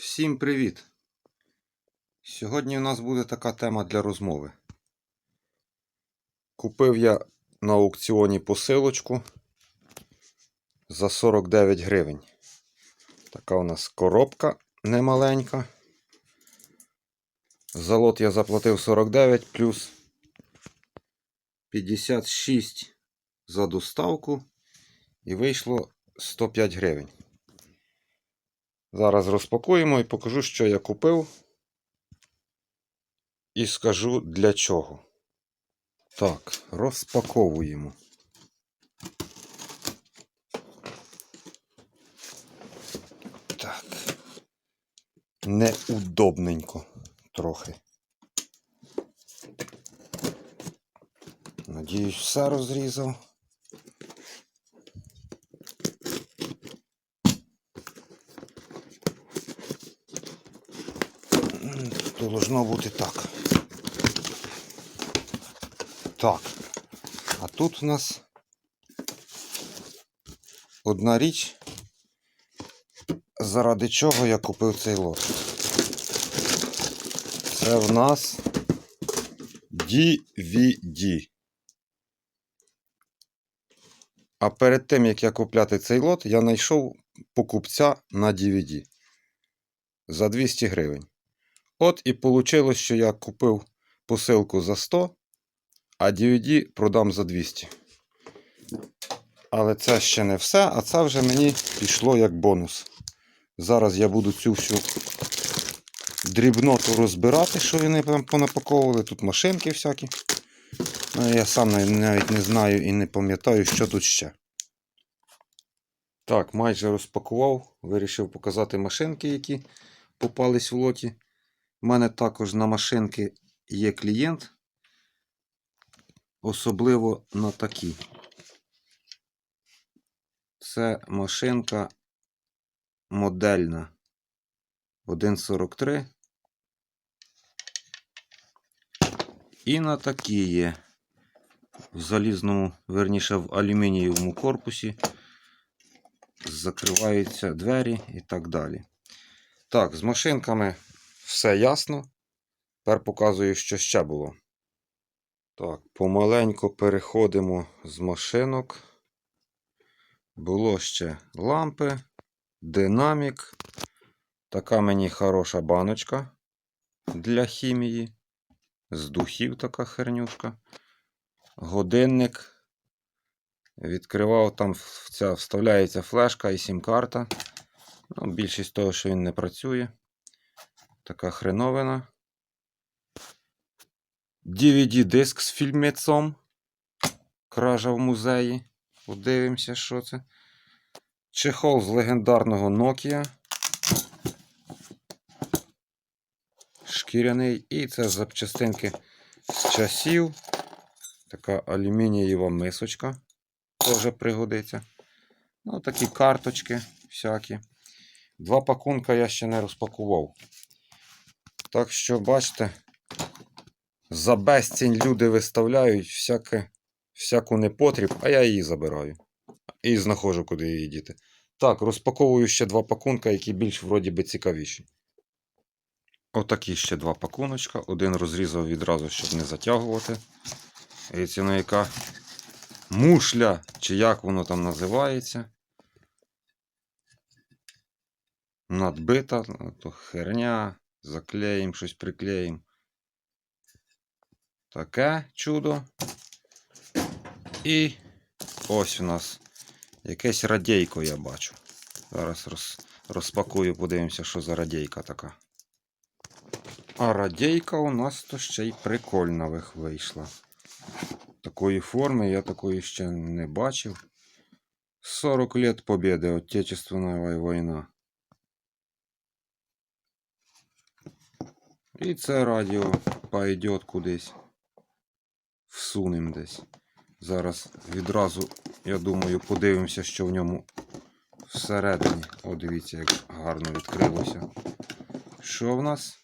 Всім привіт! Сьогодні у нас буде така тема для розмови. Купив я на аукціоні посилочку за 49 гривень. Така у нас коробка немаленька. За лот я заплатив 49 плюс 56 за доставку і вийшло 105 гривень. Зараз розпакуємо і покажу, що я купив. І скажу для чого. Так, розпаковуємо. Так. Неудобненько трохи. Надіюсь, все розрізав. Должно бути так. Так. А тут у нас одна річ, заради чого я купив цей лот. Це в нас DVD. А перед тим, як я купляти цей лот, я знайшов покупця на DVD за 200 гривень. От і вийшло, що я купив посилку за 100, а DVD продам за 200. Але це ще не все, а це вже мені пішло як бонус. Зараз я буду цю всю дрібноту розбирати, що вони там понапаковували. Тут машинки всякі. Ну, Я сам навіть не знаю і не пам'ятаю, що тут ще. Так, майже розпакував. Вирішив показати машинки, які попались в лоті. У мене також на машинки є клієнт, особливо на такі. Це машинка модельна 1.43. І на такі є в залізному, верніше в алюмінієвому корпусі. Закриваються двері і так далі. Так, з машинками все ясно. Тепер показую, що ще було. Так, помаленько переходимо з машинок. Було ще лампи, динамік. Така мені хороша баночка для хімії. З духів така хернюшка. Годинник. Відкривав там ця вставляється флешка і сім-карта. Ну, більшість того, що він не працює. Така хреновина. DVD-диск з фільмецом. Кража в музеї. Подивимося, що це. Чехол з легендарного Nokia. Шкіряний. І це запчастинки з часів. Така алюмінієва мисочка. Теж пригодиться. Ну, такі карточки всякі. Два пакунка я ще не розпакував. Так що, бачите, за безцінь люди виставляють всяке, всяку непотріб, а я її забираю. І знаходжу, куди її діти. Так, розпаковую ще два пакунка, які більш вроді би цікавіші. Отакі ще два пакуночка. Один розрізав відразу, щоб не затягувати. І ціна яка мушля, чи як воно там називається. Надбита, то херня, заклеїм, щось приклеїм. Таке чудо. І ось у нас якесь радійко я бачу. Зараз роз, розпакую, подивимося, що за радійка така. А радійка у нас то ще й прикольна вийшла. Такої форми я такої ще не бачив. 40 лет победы, Отечественная война. І це радіо пойдет кудись. Всунем десь. Зараз відразу, я думаю, подивимося, що в ньому всередині. О, дивіться, як гарно відкрилося. Що в нас?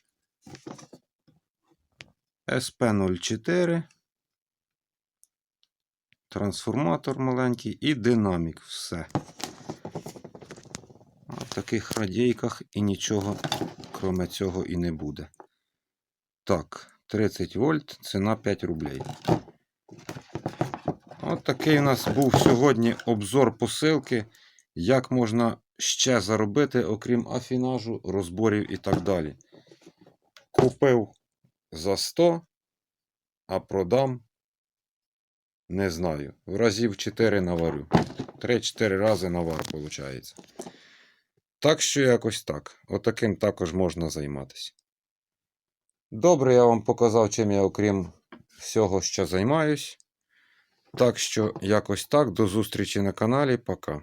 SP04. Трансформатор маленький і динамік. Все. В таких радійках і нічого, крім цього, і не буде. Так, 30 вольт, ціна 5 рублей. От такий у нас був сьогодні обзор посилки, як можна ще заробити, окрім афінажу, розборів і так далі. Купив за 100, а продам, не знаю, в разів 4 наварю. 3-4 рази навар, виходить. Так що якось так. Отаким також можна займатися. Добре, я вам показав, чим я, окрім всього, що займаюсь. Так що якось так. До зустрічі на каналі. Пока.